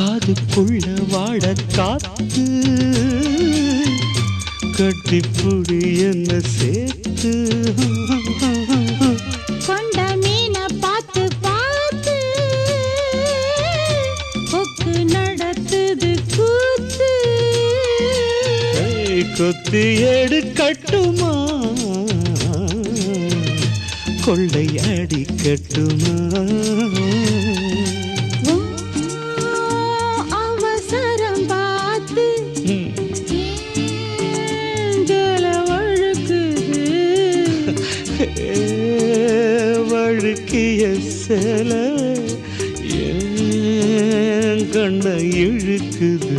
காதுக்குள்ள வாட காத்து கட்டிப்புடி என்ன சேர்த்து. கொண்ட மீனை பார்த்து பார்த்து கொக்கு நடத்துது கூத்து. எடுக்கட்டுமா கொள்ளை அடிக்கட்டுமா வழுக்கிய சில கண்ணை இழுக்குது.